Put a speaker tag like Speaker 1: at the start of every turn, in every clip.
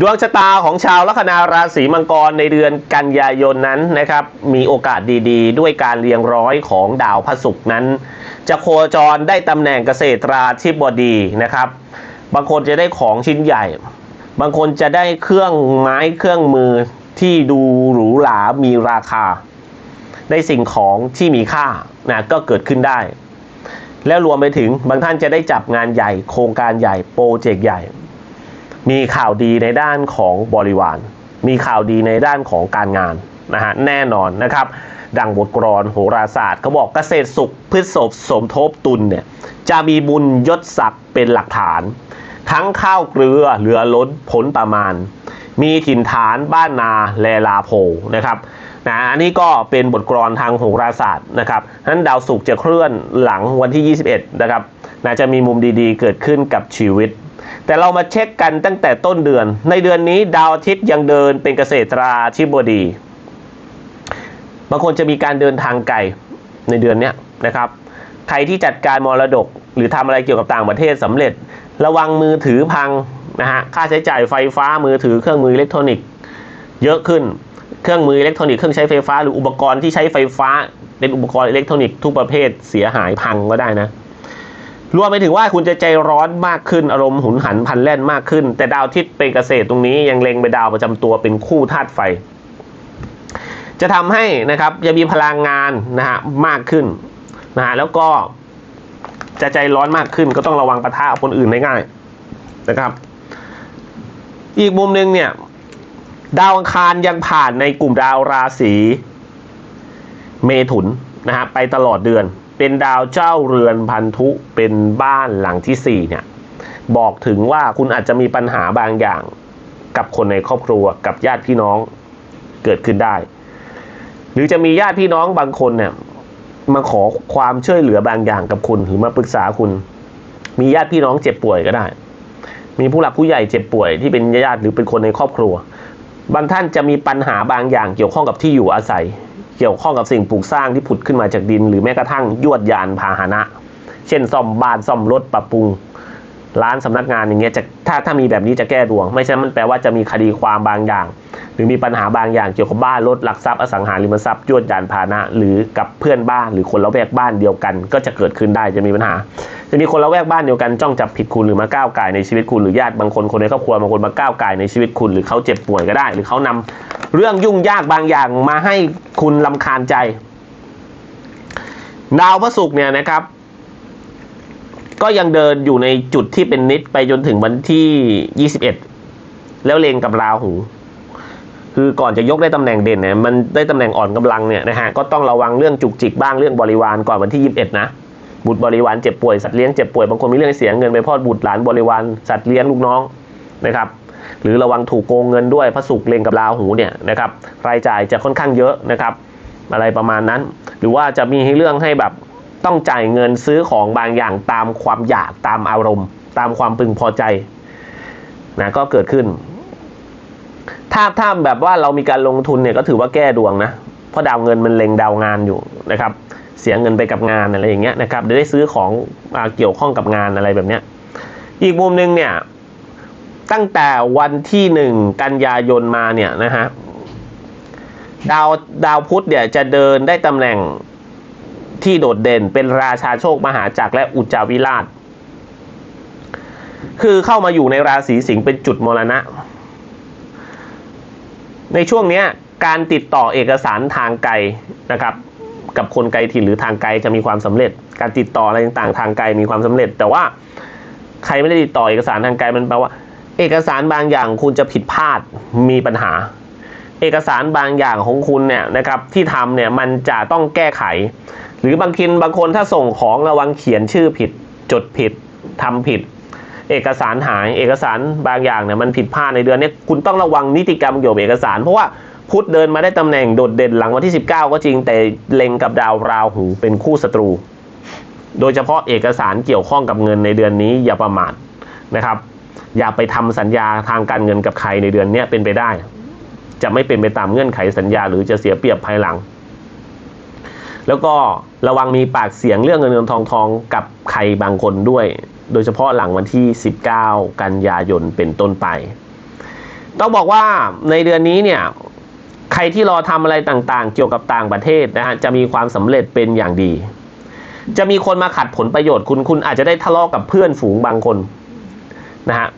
Speaker 1: ดวงชะตาของชาวลัคนาราศีมังกรในเดือนกันยายนนั้นนะครับมีโอกาสดีๆ ด้วยการเรียงร้อยของดาวพระศุกร์นั้น จะโคจรได้ตำแหน่งเกษตราธิบดีนะครับ บางคนจะได้ของชิ้นใหญ่ บางคนจะได้เครื่องไม้เครื่องมือที่ดูหรูหรา มีราคา ได้สิ่งของที่มีค่านะก็เกิดขึ้นได้ แล้วรวมไปถึงบางท่านจะได้จับงานใหญ่ โครงการใหญ่โปรเจกต์ใหญ่ มีข่าวดีในด้านของบริวาร มีข่าวดีในด้านของการงานนะฮะแน่นอนนะครับ ดังบทกรอนโหราศาสตร์เขาบอกเกษตรสุขพฤษภสมทบตุลเนี่ยจะมีบุญยศศักดิ์เป็นหลักฐาน ทั้งข้าวเกลือเหลือล้นผลประมาณ มีถิ่นฐานบ้านนาแลลาโพนะครับนะอันนี้ก็เป็นบทกรทางโหราศาสตร์นะครับนั้นดาวศุกร์จะเคลื่อนหลังวันที่ 21 นะครับนะจะมีมุมดีๆ เกิดขึ้นกับชีวิต แต่เรามาเช็คกันตั้งแต่ต้นเดือน ในเดือนนี้ดาวอาทิตย์ยังเดินเป็นเกษตราธิบดีบางคนจะมีการเดินทางไกลในเดือนนี้นะครับ ใครที่จัดการมรดก หรือทำอะไรเกี่ยวกับต่างประเทศสำเร็จ ระวังมือถือพังนะฮะค่าใช้จ่ายไฟฟ้ามือถือเครื่องมืออิเล็กทรอนิกส์เยอะขึ้นเครื่องมืออิเล็กทรอนิกส์เครื่องใช้ไฟฟ้าหรืออุปกรณ์ที่ใช้ไฟฟ้าเป็นอุปกรณ์อิเล็กทรอนิกส์ทุกประเภทเสียหายพังก็ได้นะ รวมไปถึงว่าคุณจะใจร้อนมากขึ้นอารมณ์หุนหันพันแล่นมากขึ้น แต่ดาวทิตย์เป็นเกษตรตรงนี้ยังเล็งไปดาวประจำตัวเป็นคู่ธาตุไฟ จะทำให้นะครับจะมีพลังงานนะฮะมากขึ้นนะฮะแล้วก็จะใจร้อนมากขึ้นก็ต้องระวังปะทะคนอื่นได้ง่ายนะครับ อีกมุมหนึ่งเนี่ยดาวอังคารยังผ่านในกลุ่มดาวราศีเมถุนนะฮะไปตลอดเดือน เป็นดาวเจ้าเรือนพันธุเป็นบ้านหลังที่สี่เนี่ย บอกถึงว่าคุณอาจจะมีปัญหาบางอย่าง กับคนในครอบครัวกับญาติพี่น้องเกิดขึ้นได้ หรือจะมีญาติพี่น้องบางคนเนี่ยมาขอความช่วยเหลือบางอย่างกับคุณหรือมาปรึกษาคุณ มีญาติพี่น้องเจ็บป่วยก็ได้ มีผู้หลักผู้ใหญ่เจ็บป่วยที่เป็นญาติหรือเป็นคนในครอบครัว บางท่านจะมีปัญหาบางอย่างเกี่ยวข้องกับที่อยู่อาศัย เกี่ยวข้องกับสิ่งปลูกสร้างที่ผุดขึ้นมาจากดิน หรือแม้กระทั่งยวดยานพาหนะ เช่นซ่อมบ้านซ่อมรถปรับปรุง ร้านสำนักงานอย่างเงี้ยจะถ้าถ้ามีแบบนี้จะแก้ดวง ไม่ใช่มันแปลว่าจะมีคดีความบางอย่าง หรือมีปัญหาบางอย่างเกี่ยวกับบ้านรถหลักทรัพย์อสังหาริมทรัพย์ยวดยานพาหนะ หรือกับเพื่อนบ้านหรือคนละแวกบ้านเดียวกัน ก็จะเกิดขึ้นได้จะมีปัญหา จะมีคนละแวกบ้านเดียวกันจ้องจับผิดคุณหรือมาก้าวไก่ในชีวิตคุณหรือญาติบางคนคนในครอบครัวบางคนมาก้าวไก่ในชีวิตคุณหรือเขาเจ็บป่วยก็ได้ หรือเขานำเรื่องยุ่งยากบางอย่างมาให้คุณลำคาญใจ ดาวพระศุกร์เนี่ยนะครับ ก็ยังเดินอยู่ในจุดที่เป็นนิดไปจนถึงวันที่ 21 แล้วเลงกับราหู คือก่อนจะยกได้ตำแหน่งเด่นเนี่ยมันได้ตำแหน่งอ่อนกำลังเนี่ยนะฮะก็ต้องระวังเรื่องจุกจิกบ้างเรื่องบริวารก่อนวันที่ 21 นะบุตรบริวารเจ็บป่วยสัตว์เลี้ยงเจ็บป่วยบางคนมีเรื่องเสียเงินไปเพอดบุตรหลานบริวารสัตว์เลี้ยงลูกน้องนะครับ หรือระวังถูกโกงเงินด้วยพระศุกร์เลงกับราหูเนี่ยนะครับรายจ่ายจะค่อนข้างเยอะนะครับ อะไรประมาณนั้น หรือว่าจะมีให้เรื่องให้แบบ ต้องจ่ายเงินซื้อของบางอย่างตามความอยากตามอารมณ์ ตามความพึงพอใจนะก็เกิดขึ้น ถ้าถ้าแบบว่าเรามีการลงทุนเนี่ยก็ถือว่าแก้ดวงนะเพราะดาวเงินมันเล็งดาวงานอยู่นะครับ เสียเงินไปกับงานอะไรอย่างเงี้ยนะครับได้ซื้อของอเกี่ยวข้องกับงานอะไรแบบเนี้ยอีกมุมหนึ่งเนี่ยตั้งแต่วันที่หนึ่งกันยายนมาเนี่ยนะฮะดาวดาวพุธเนี่ยจะเดินได้ตำแหน่ง ที่โดดเด่นเป็นราชาโชคมหาจักรและอุจจาวิราช คือเข้ามาอยู่ในราศีสิงห์เป็นจุดมรณะ ในช่วงนี้การติดต่อเอกสารทางไกลนะครับ กับคนไกลถิ่นหรือทางไกลจะมีความสำเร็จ การติดต่ออะไรต่างๆ ทางไกลมีความสำเร็จ แต่ว่าใครไม่ได้ติดต่อเอกสารทางไกลมันแปลว่า เอกสารบางอย่างคุณจะผิดพลาดมีปัญหาเอกสารบางอย่างของคุณเนี่ยนะครับที่ทำเนี่ยมันจะต้องแก้ไข หรือบางทีบางคนถ้าส่งของระวังเขียนชื่อผิดจดผิดทำผิด เอกสารหายเอกสารบางอย่างเนี่ยมันผิดพลาดในเดือนนี้คุณต้องระวังนิติกรรมเกี่ยวกับเอกสาร เพราะว่าพุธเดินมาได้ตำแหน่งโดดเด่นหลังวันที่ 19 ก็จริงแต่เล็งกับดาวราหูเป็นคู่ศัตรู โดยเฉพาะเอกสารเกี่ยวข้องกับเงินในเดือนนี้อย่าประมาทนะครับ อย่าไปทำสัญญาทางการเงินกับใครในเดือนนี้เป็นไปได้ จะไม่เป็นไปตามเงื่อนไขสัญญา หรือจะเสียเปรียบภายหลัง แล้วก็ระวังมีปากเสียงเรื่องเงินเงินทองทองกับใครบางคนด้วย โดยเฉพาะหลังวันที่ 19 กันยายนเป็นต้นไป ต้องบอกว่าในเดือนนี้เนี่ยใครที่รอทำอะไรต่างๆ เกี่ยวกับต่างประเทศนะฮะจะมีความสำเร็จเป็นอย่างดี จะมีคนมาขัดผลประโยชน์คุณคุณอาจจะได้ทะเลาะกับเพื่อนฝูงบางคนนะฮะ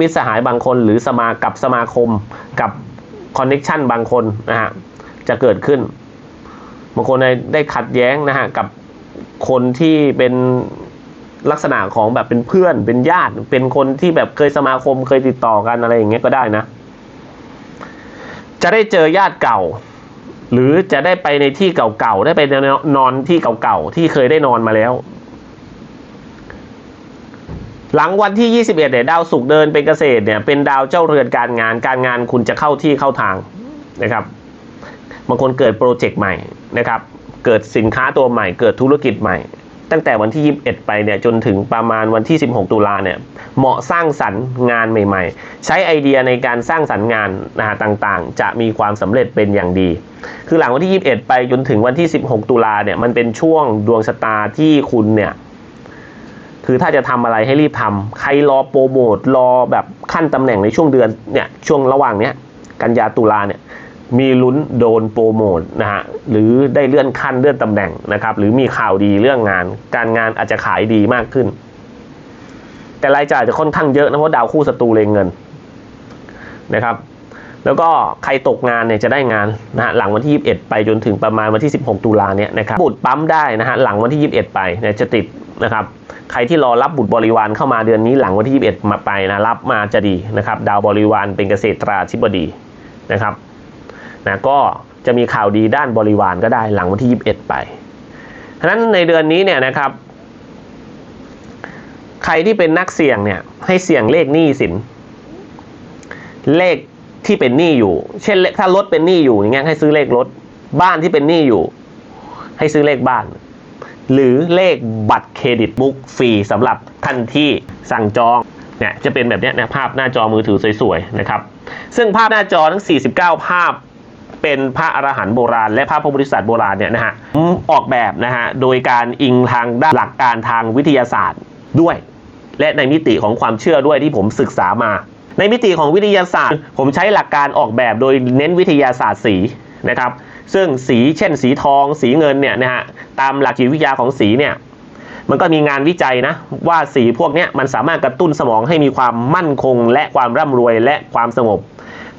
Speaker 1: มิตรสหายบางคนหรือสมากับสมาคมกับคอนเน็ชันบางคนนะฮะจะเกิดขึ้น บางคนได้ขัดแย้งนะฮะกับคนที่เป็นลักษณะของแบบเป็นเพื่อน เป็นญาติ เป็นคนที่แบบเคยสมาคมเคยติดต่อกันอะไรอย่างเงี้ยก็ได้นะ จะได้เจอญาติเก่า หรือจะได้ไปในที่เก่าๆได้ไปนอนที่เก่าๆที่เคยได้นอนมาแล้ว หลังวันที่ 21เนี่ยดาวศุกร์เดินเป็นเกษตรเนี่ย เป็นดาวเจ้าเรือนการงานการงานคุณจะเข้าที่เข้าทางนะครับบางคนเกิดโปรเจกต์ใหม่ นะครับ เกิดสินค้าตัวใหม่ เกิดธุรกิจใหม่ ตั้งแต่วันที่ 21 ไปเนี่ยจนถึงประมาณวันที่ 16 ตุลาเนี่ยเหมาะสร้างสรรค์งานใหม่ ๆ ใช้ไอเดียในการสร้างสรรค์งานนะฮะต่างๆ จะมีความสำเร็จเป็นอย่างดี คือหลังวันที่ 21 ไปจนถึงวันที่ 16 ตุลาเนี่ยมันเป็นช่วงดวงชะตาที่คุณเนี่ยคือถ้าจะทำอะไรให้รีบทำใครรอโปรโมทรอแบบขั้นตำแหน่งในช่วงเดือนเนี่ยช่วงระหว่างเนี้ยกันยาตุลาเนี่ย มีลุ้นโดนโปรโมทนะฮะหรือได้เลื่อนขั้นเลื่อนตำแหน่งนะครับ หรือมีข่าวดีเรื่องงาน การงานอาจจะขายดีมากขึ้น แต่รายจ่ายจะค่อนข้างเยอะนะเพราะดาวคู่ศัตรูเลงเงินนะครับ แล้วก็ใครตกงานเนี่ยจะได้งานนะฮะหลังวันที่ 21 ไปจนถึงประมาณวันที่ 16 ตุลาเนี่ยนะครับบุตรปั๊มได้นะฮะหลังวันที่ 21 ไปเนี่ยจะติดนะครับใครที่รอรับบุตรบริวารเข้ามาเดือนนี้หลังวันที่ 21 มาไปนะรับมาจะดีนะครับ ดาวบริวารเป็นเกษตราธิบดีนะครับ นะก็จะมีข่าวดีด้านบริวารก็ได้หลังวันที่ 21 ไปฉะนั้นในเดือนนี้เนี่ยนะครับ ใครที่เป็นนักเสี่ยงเนี่ยให้เสี่ยงเลขหนี้สิน เลขที่เป็นหนี้อยู่ เช่นถ้ารถเป็นหนี้อยู่อย่างเงี้ยให้ซื้อเลขรถ บ้านที่เป็นหนี้อยู่ ให้ซื้อเลขบ้าน หรือเลขบัตรเครดิตบุ๊กฟรีสำหรับท่านที่สั่งจองเนี่ยจะเป็นแบบเนี้ยนะภาพหน้าจอมือถือสวยๆนะครับ ซึ่งภาพหน้าจอทั้ง 49 ภาพ เป็นพระอรหันต์โบราณ และพระพุทธบริษัทโบราณเนี่ยนะฮะผมออกแบบนะฮะโดยการอิงทางด้านหลักการทางวิทยาศาสตร์ด้วย และในมิติของความเชื่อด้วยที่ผมศึกษามา ในมิติของวิทยาศาสตร์ ผมใช้หลักการออกแบบโดยเน้นวิทยาศาสตร์สีนะครับ ซึ่งสีเช่น สีทอง สีเงินเนี่ยนะฮะตามหลักจิตวิทยาของสีเนี่ยมันก็มีงานวิจัยนะ ว่าสีพวกนี้มันสามารถกระตุ้นสมองให้มีความมั่นคง และความร่ำรวยและความสงบ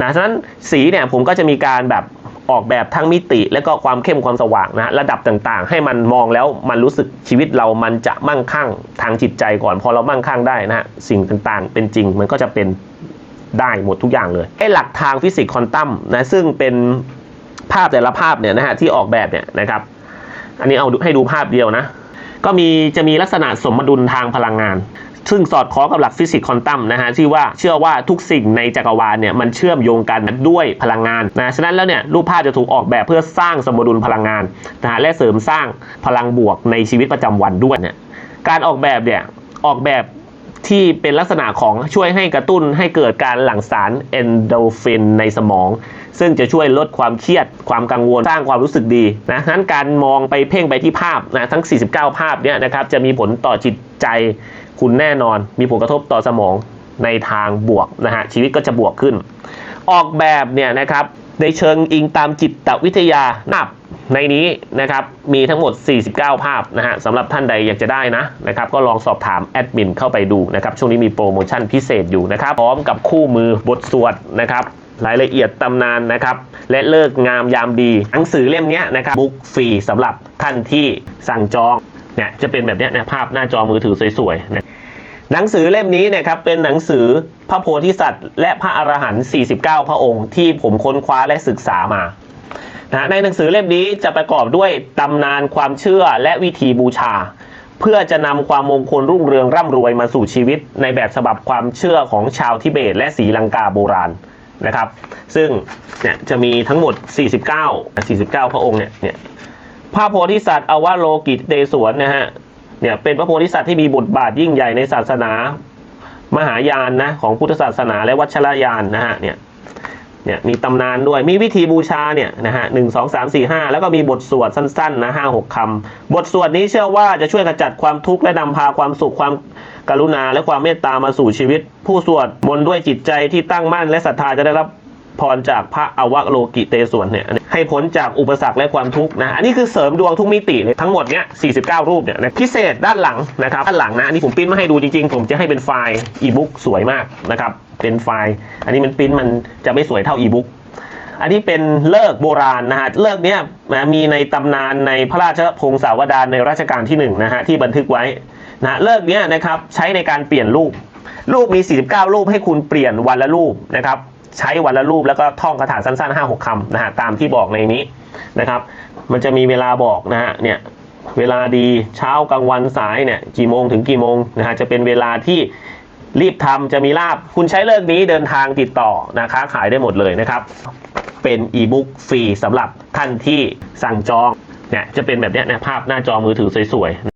Speaker 1: นะฉะนั้นสีเนี่ยผมก็จะมีการแบบออกแบบทั้งมิติ และก็ความเข้มความสว่างนะระดับต่างๆ ให้มันมองแล้วมันรู้สึกชีวิตเรามันจะมั่งคั่งทางจิตใจก่อนพอเรามั่งคั่งได้นะสิ่งต่างๆ เป็นจริงมันก็จะเป็นได้หมดทุกอย่างเลยไอ้หลักทางฟิสิกส์ควอนตัมนะซึ่งเป็นภาพแต่ละภาพเนี่ยนะฮะที่ออกแบบเนี่ยนะครับ อันนี้เอาให้ดูภาพเดียวนะ ก็มีจะมีลักษณะสมดุลทางพลังงาน ซึ่งสอดคล้องกับหลักฟิสิกส์ควอนตัมนะฮะที่ว่าเชื่อว่าทุกสิ่งในจักรวาลเนี่ยมันเชื่อมโยงกันด้วยพลังงานนะฉะนั้นแล้วเนี่ยรูปภาพจะถูกออกแบบเพื่อสร้างสมดุลพลังงานนะฮะและเสริมสร้างพลังบวกในชีวิตประจำวันด้วยเนี่ยการออกแบบเนี่ยออกแบบที่เป็นลักษณะของช่วยให้กระตุ้นให้เกิดการหลั่งสารเอนโดฟินในสมอง ซึ่งจะช่วยลดความเครียด ความกังวลสร้างความรู้สึกดีนะฉะนั้นการมองไปเพ่งไปที่ภาพนะทั้ง 49 ภาพเนี่ยนะครับจะมีผลต่อจิตใจ คุณแน่นอน มีผลกระทบต่อสมองในทางบวกนะฮะชีวิตก็จะบวกขึ้น ออกแบบเนี่ยนะครับในเชิงอิงตามจิตวิทยานับในนี้นะครับมีทั้งหมด 49 ภาพนะฮะสำหรับท่านใดอยากจะได้นะนะครับก็ลองสอบถามแอดมินเข้าไปดูนะครับช่วงนี้มีโปรโมชั่นพิเศษอยู่นะครับพร้อมกับคู่มือบทสวดนะครับรายละเอียดตำนานนะครับและเลิกงามยามดี หนังสือเล่มนี้นะครับบุ๊กฟรีสำหรับท่านที่สั่งจองเนี่ยจะเป็นแบบเนี้ยนะภาพหน้าจอมือถือสวยๆนะ หนังสือเล่มนี้นะครับเป็นหนังสือพระโพธิสัตว์ และพระอรหันต์49 พระองค์ ที่ผมค้นคว้าและศึกษามานะในหนังสือเล่มนี้จะประกอบด้วยตำนานความเชื่อและวิธีบูชา เพื่อจะนำความมงคลรุ่งเรืองร่ำรวยมาสู่ชีวิต ในแบบฉบับความเชื่อของชาวทิเบต และศรีลังกาโบราณนะครับ ซึ่งเนี่ยจะมีทั้งหมด 49 49 พระองค์เนี่ยเนี่ยพระโพธิสัตว์อวโลกิตเตศวรนะฮะ เนี่ยเป็นพระโพธิสัตว์ที่มีบทบาทยิ่งใหญ่ในศาสนา มหายานนะของพุทธศาสนาและวัชรยานนะฮะเนี่ยเนี่ยมีตำนานด้วยมีวิธีบูชาเนี่ยนะฮะหนึ่งสองสามสี่ห้าแล้วก็มีบทสวดสั้นๆนะห้าหกคำบทสวดนี้เชื่อว่าจะช่วยขจัดความทุกข์และนำพาความสุขความกรุณาและความเมตตามาสู่ชีวิต ผู้สวดมนต์ด้วยจิตใจที่ตั้งมั่นและศรัทธาจะได้รับ พรจากพระอวโลกิเตศวนเนี่ยให้พ้นจากอุปสรรคและความทุกข์นะ อันนี้คือเสริมดวงทุกมิติเลยทั้งหมดเนี้ย 49 รูปเนี่ยนะพิเศษด้านหลังนะครับด้านหลังนะ อันนี้ผมปิ้นมาให้ดูจริงๆ ผมจะให้เป็นไฟล์อีบุ๊กสวยมากนะครับ เป็นไฟล์ อันนี้มันปิ้นมันจะไม่สวยเท่าอีบุ๊กอันนี้เป็นเลิกโบราณนะฮะเลิกเนี้ยนะมีในตำนานในพระราชพงศาวดารในรัชกาลที่หนึ่งนะฮะที่บันทึกไว้นะเลิกเนี้ยนะครับใช้ในการเปลี่ยนรูปรูปมี 49 รูปให้คุณเปลี่ยนวันละรูปนะครับ ใช้วันละรูปแล้วก็ท่องคาถาสั้นๆ5-6คำนะฮะตามที่บอกในนี้นะครับ มันจะมีเวลาบอกนะฮะเนี่ยเวลาดีเช้ากลางวันสายเนี่ยกี่โมงถึงกี่โมงนะฮะจะเป็นเวลาที่รีบทำจะมีลาบ คุณใช้เลิกนี้เดินทางติดต่อนะค้าขายได้หมดเลยนะครับ เป็นอีบุ๊กฟรีสำหรับท่านที่สั่งจองเนี่ยจะเป็นแบบเนี้ยนะภาพหน้าจอมือถือสวยๆ